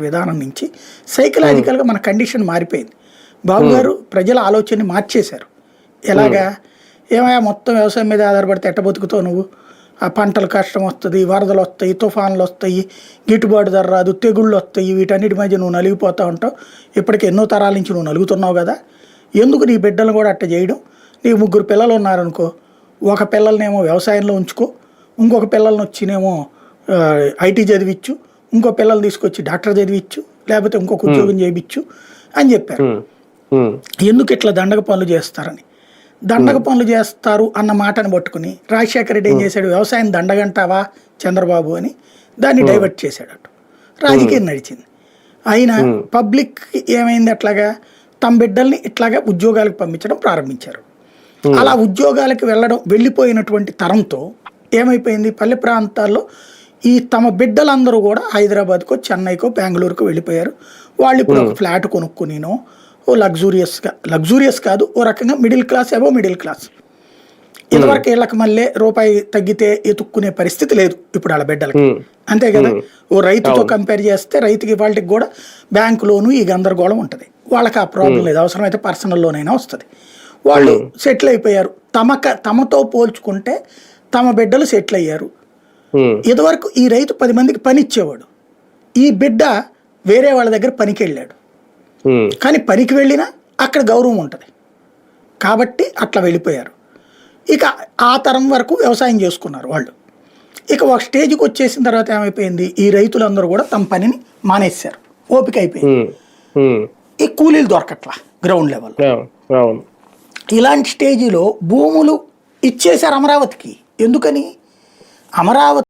విధానం నుంచి సైకలాజికల్గా మన కండిషన్ మారిపోయింది. బాబు గారు ప్రజల ఆలోచనని మార్చేశారు. ఎలాగా? ఏమయ్యా మొత్తం వ్యవసాయం మీద ఆధారపడితే ఎట్ట బతుకుతావు నువ్వు? ఆ పంటలు కష్టం వస్తుంది వరదలు వస్తాయి తుఫాన్లు వస్తాయి గిట్టుబాటు ధర రాదు తెగుళ్ళు వస్తాయి వీటన్నిటి మధ్య నువ్వు నలిగిపోతూ ఉంటావు. ఇప్పటికి ఎన్నో తరాల నుంచి నువ్వు నలుగుతున్నావు కదా. ఎందుకు నీ బిడ్డలను కూడా అట్ట చేయడం? నీకు ముగ్గురు పిల్లలు ఉన్నారనుకో ఒక పిల్లల్నేమో వ్యవసాయంలో ఉంచుకో ఇంకొక పిల్లల్ని వచ్చినేమో ఐటీ చదివిచ్చు ఇంకో పిల్లలు తీసుకొచ్చి డాక్టర్ చదివిచ్చు లేకపోతే ఇంకొక ఉద్యోగం చేయించు అని చెప్పారు. ఎందుకు ఇట్లా దండగ పనులు చేస్తారని? దండగ పనులు చేస్తారు అన్న మాటను పట్టుకుని రాజశేఖర రెడ్డి ఏం చేశాడు? వ్యవసాయం దండగంటావా చంద్రబాబు అని దాన్ని డైవర్ట్ చేశాడట. రాజకీయం నడిచింది. అయినా పబ్లిక్ ఏమైంది అట్లాగా? తమ బిడ్డల్ని ఇట్లాగా ఉద్యోగాలకు పంపించడం ప్రారంభించారు. అలా ఉద్యోగాలకు వెళ్ళడం వెళ్ళిపోయినటువంటి తరంతో ఏమైపోయింది? పల్లె ప్రాంతాల్లో ఈ తమ బిడ్డలందరూ కూడా హైదరాబాద్కో చెన్నైకో బెంగళూరుకో వెళ్ళిపోయారు. వాళ్ళు ఇప్పుడు ఒక ఫ్లాట్ కొనుక్కునినో ఓ లగ్జూరియస్గా లగ్జూరియస్ కాదు ఓ రకంగా మిడిల్ క్లాస్ ఏవో మిడిల్ క్లాస్. ఇదివరకు వీళ్ళకి మళ్ళీ రూపాయి తగ్గితే ఎతుక్కునే పరిస్థితి లేదు ఇప్పుడు వాళ్ళ బిడ్డలకి. అంతే కదా? ఓ రైతుతో కంపేర్ చేస్తే రైతుకి వాళ్ళకి కూడా బ్యాంకు లోను ఈ గందరగోళం ఉంటుంది. వాళ్ళకి ఆ ప్రాబ్లం లేదు. అవసరమైతే పర్సనల్ లోన్ అయినా వస్తుంది. వాళ్ళు సెటిల్ అయిపోయారు. తమక తమతో పోల్చుకుంటే తమ బిడ్డలు సెటిల్ అయ్యారు. ఇదివరకు ఈ రైతు పది మందికి పని ఇచ్చేవాడు ఈ బిడ్డ వేరే వాళ్ళ దగ్గర పనికి వెళ్ళాడు కానీ పనికి వెళ్ళినా అక్కడ గౌరవం ఉంటుంది. కాబట్టి అట్లా వెళ్ళిపోయారు. ఇక ఆ తరం వరకు వ్యవసాయం చేసుకున్నారు వాళ్ళు. ఇక ఒక స్టేజ్కి వచ్చేసిన తర్వాత ఏమైపోయింది? ఈ రైతులందరూ కూడా తమ పనిని మానేశారు. ఓపిక అయిపోయింది. ఈ కూలీలు దొరకట్లా గ్రౌండ్ లెవెల్ ఇలాంటి స్టేజిలో భూములు ఇచ్చేశారు అమరావతికి. ఎందుకని? అమరావతి